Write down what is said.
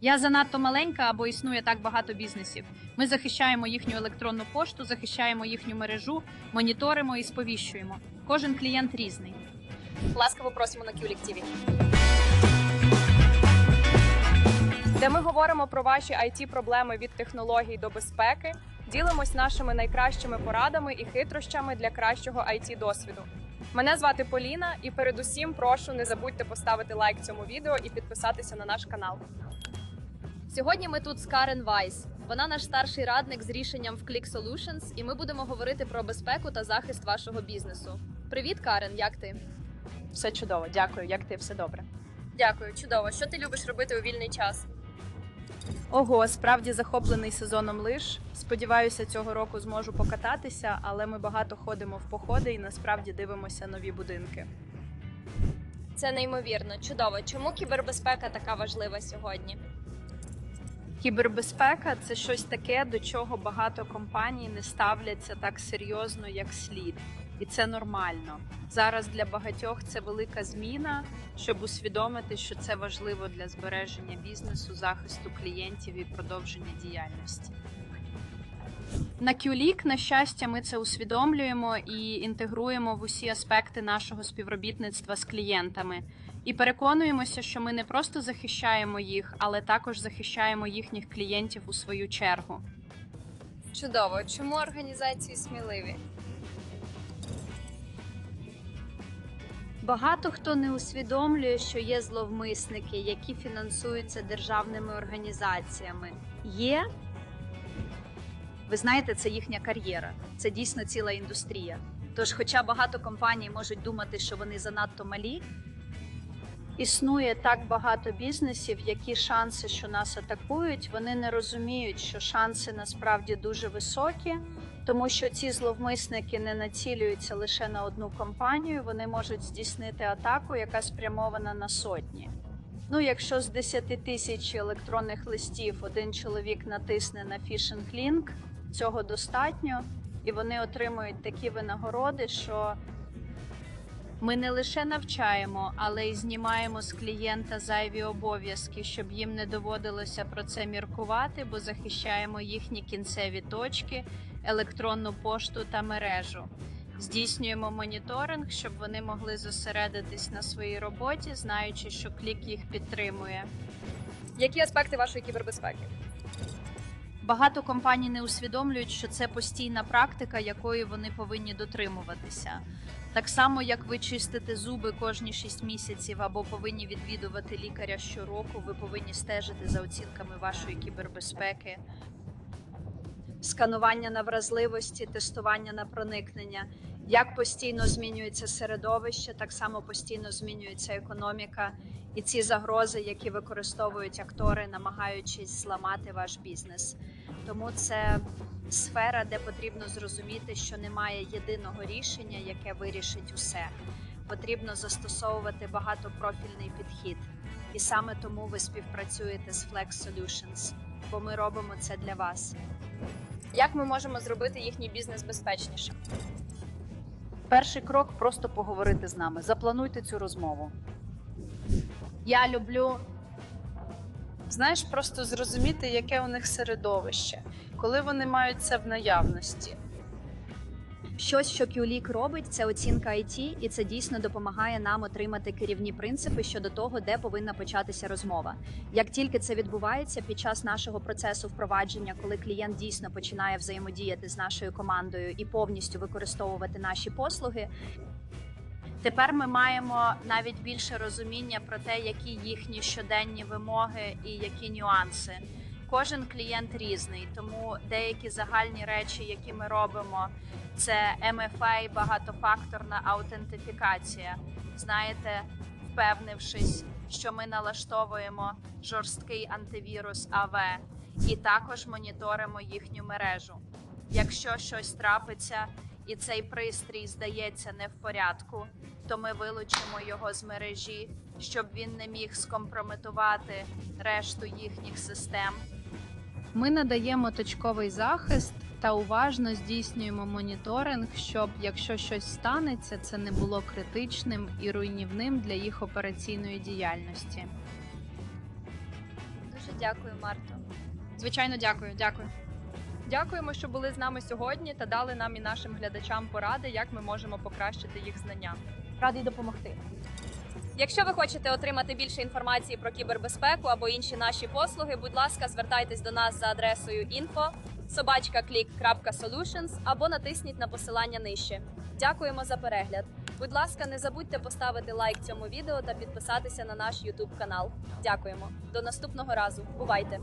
Я занадто маленька або існує так багато бізнесів. Ми захищаємо їхню електронну пошту, захищаємо їхню мережу, моніторимо і сповіщуємо. Кожен клієнт різний. Ласкаво просимо на Кюлік ТВ. Де ми говоримо про ваші it проблеми від технологій до безпеки, ділимось нашими найкращими порадами і хитрощами для кращого it досвіду. Мене звати Поліна, і передусім прошу не забудьте поставити лайк цьому відео і підписатися на наш канал. Сьогодні ми тут з Карен Вайс. Вона наш старший радник з рішенням в Click Solutions, і ми будемо говорити про безпеку та захист вашого бізнесу. Привіт, Карен, як ти? Все чудово, дякую. Як ти все добре? Дякую, чудово. Що ти любиш робити у вільний час? Ого, справді захоплений сезоном лиш. Сподіваюся, цього року зможу покататися, але ми багато ходимо в походи і насправді дивимося нові будинки. Це неймовірно, чудово. Чому кібербезпека така важлива сьогодні? Кібербезпека це щось таке, до чого багато компаній не ставляться так серйозно, як слід, і це нормально. Зараз для багатьох це велика зміна, щоб усвідомити, що це важливо для збереження бізнесу, захисту клієнтів і продовження діяльності. На QLeak, на щастя, ми це усвідомлюємо і інтегруємо в усі аспекти нашого співробітництва з клієнтами. І переконуємося, що ми не просто захищаємо їх, але також захищаємо їхніх клієнтів у свою чергу. Чудово. Чому організації сміливі? Багато хто не усвідомлює, що є зловмисники, які фінансуються державними організаціями. Є. Ви знаєте, це їхня кар'єра, це дійсно ціла індустрія. Тож, хоча багато компаній можуть думати, що вони занадто малі, існує так багато бізнесів, які шанси, що нас атакують, вони не розуміють, що шанси насправді дуже високі, тому що ці зловмисники не націлюються лише на одну компанію, вони можуть здійснити атаку, яка спрямована на сотні. Ну, якщо з 10 тисяч електронних листів один чоловік натисне на фішинг лінк, цього достатньо, і вони отримують такі винагороди, що ми не лише навчаємо, але й знімаємо з клієнта зайві обов'язки, щоб їм не доводилося про це міркувати, бо захищаємо їхні кінцеві точки, електронну пошту та мережу. Здійснюємо моніторинг, щоб вони могли зосередитись на своїй роботі, знаючи, що клік їх підтримує. Які аспекти вашої кібербезпеки? Багато компаній не усвідомлюють, що це постійна практика, якої вони повинні дотримуватися. Так само, як ви чистите зуби кожні 6 місяців або повинні відвідувати лікаря щороку, ви повинні стежити за оцінками вашої кібербезпеки. Сканування на вразливості, тестування на проникнення. Як постійно змінюється середовище, так само постійно змінюється економіка і ці загрози, які використовують актори, намагаючись зламати ваш бізнес. Тому це сфера, де потрібно зрозуміти, що немає єдиного рішення, яке вирішить усе. Потрібно застосовувати багатопрофільний підхід, і саме тому ви співпрацюєте з Flex Solutions, бо ми робимо це для вас. Як ми можемо зробити їхній бізнес безпечнішим? Перший крок просто поговорити з нами. Заплануйте цю розмову. Я люблю, знаєш, просто зрозуміти, яке у них середовище, коли вони мають це в наявності. Щось, що QLeak робить, це оцінка IT, і це дійсно допомагає нам отримати керівні принципи щодо того, де повинна початися розмова. Як тільки це відбувається під час нашого процесу впровадження, коли клієнт дійсно починає взаємодіяти з нашою командою і повністю використовувати наші послуги, Тепер ми маємо навіть більше розуміння про те, які їхні щоденні вимоги і які нюанси. Кожен клієнт різний, тому деякі загальні речі, які ми робимо, це MFA, багатофакторна аутентифікація. Знаєте, впевнившись, що ми налаштовуємо жорсткий антивірус АВ і також моніторимо їхню мережу. Якщо щось трапиться і цей пристрій здається не в порядку, то ми вилучимо його з мережі, щоб він не міг скомпрометувати решту їхніх систем. Ми надаємо точковий захист та уважно здійснюємо моніторинг, щоб, якщо щось станеться, це не було критичним і руйнівним для їх операційної діяльності. Дуже Дякую, Марто. Звичайно, дякую, дякую. Дякуємо, що були з нами сьогодні та дали нам і нашим глядачам поради, як ми можемо покращити їх знання. Радий допомогти. Якщо ви хочете отримати більше інформації про кібербезпеку або інші наші послуги, будь ласка, звертайтесь до нас за адресою info собачкаклік.solutions або натисніть на посилання нижче. Дякуємо за перегляд. Будь ласка, не забудьте поставити лайк цьому відео та підписатися на наш YouTube канал. Дякуємо. До наступного разу. Бувайте!